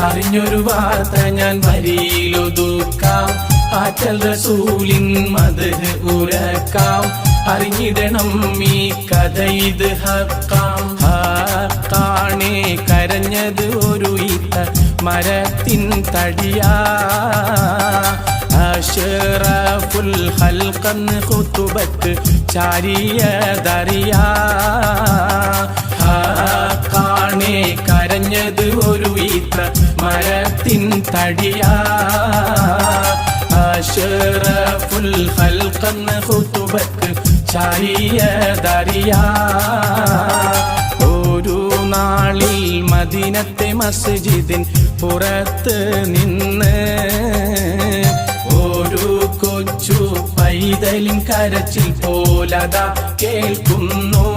അറിഞ്ഞൊരു വാർത്ത ഞാൻ വരിയിലൊതുക്കാം ആറ്റൽ റസൂലിൻ മത് ഉരക്കാം. അറിഞ്ഞിടണം ഈ കഥ ഇത് ഹക്കാം. ഹക്കാണേ കരഞ്ഞത് ഒരു ഇത്ത മരത്തിൻ തടിയാ. അഷ്റഫുൽ ഹൽഖന്ന് ഖുതുബത്ത് ചാരിയതറിയാ. ഈത്ത മരത്തിൻ തടിയാ. ഒരു നാളിൽ മദീനത്തെ മസ്ജിദിൻ പുറത്ത് നിന്ന് ഒരു കൊച്ചു പൈതലിൻ കരച്ചിൽ പോലതാ കേൾക്കുന്നു.